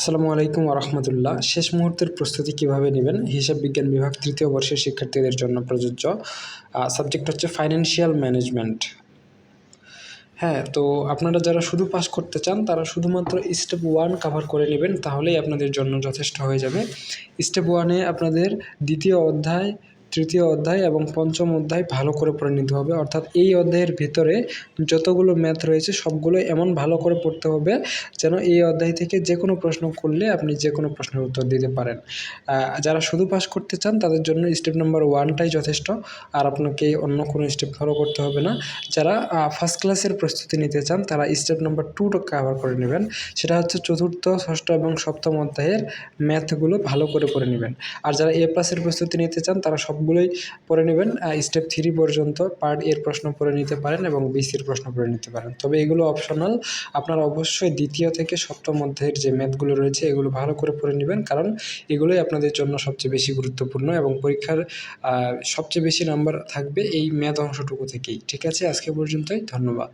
আসসালামু আলাইকুম রহমতুল্লাহ শেষ মুহূর্তের প্রস্তুতি কীভাবে নেবেন? হিসাব বিজ্ঞান বিভাগ তৃতীয় বর্ষের শিক্ষার্থীদের জন্য প্রযোজ্য সাবজেক্ট হচ্ছে ফাইন্যান্সিয়াল ম্যানেজমেন্ট হ্যাঁ তো আপনারা যারা শুধু পাস করতে চান, তারা শুধুমাত্র স্টেপ ওয়ান কাভার করে নেবেন, তাহলেই আপনাদের জন্য যথেষ্ট হয়ে যাবে। স্টেপ ওয়ানে আপনাদের দ্বিতীয় অধ্যায় তৃতীয় অধ্যায় এবং পঞ্চম অধ্যায় ভালো করে পড়ে নিতে হবে। অর্থাৎ এই অধ্যায়ের ভিতরে যতগুলো ম্যাথ রয়েছে, সবগুলো এমন ভালো করে পড়তে হবে যেন এই অধ্যায় থেকে যে কোনো প্রশ্ন করলে আপনি যে কোনো প্রশ্নের উত্তর দিতে পারেন। যারা শুধু পাস করতে চান, তাদের জন্য স্টেপ নাম্বার ওয়ানটাই যথেষ্ট। আর আপনাকে অন্য কোনো স্টেপ ফলো করতে হবে না। যারা ফার্স্ট ক্লাসের প্রস্তুতি নিতে চান, তারা স্টেপ নাম্বার টুটা কাভার করে নেবেন। সেটা হচ্ছে চতুর্থ, ষষ্ঠ এবং সপ্তম অধ্যায়ের ম্যাথগুলো ভালো করে পড়ে নেবেন। আর যারা এ প্লাসের প্রস্তুতি নিতে চান, তারা সব সবগুলোই পড়ে নেবেন স্টেপ থ্রি পর্যন্ত পার্ট এর প্রশ্ন পড়ে নিতে পারেন এবং বিসির প্রশ্ন পড়ে নিতে পারেন। তবে এগুলো অপশনাল আপনারা অবশ্যই দ্বিতীয় থেকে সপ্তম অধ্যায়ের যে ম্যাথগুলো রয়েছে, এগুলো ভালো করে পড়ে নেবেন কারণ এগুলোই আপনাদের জন্য সবচেয়ে বেশি গুরুত্বপূর্ণ এবং পরীক্ষার সবচেয়ে বেশি নাম্বার থাকবে এই ম্যাথ অংশটুকু থেকেই। ঠিক আছে, আজকে পর্যন্তই, ধন্যবাদ।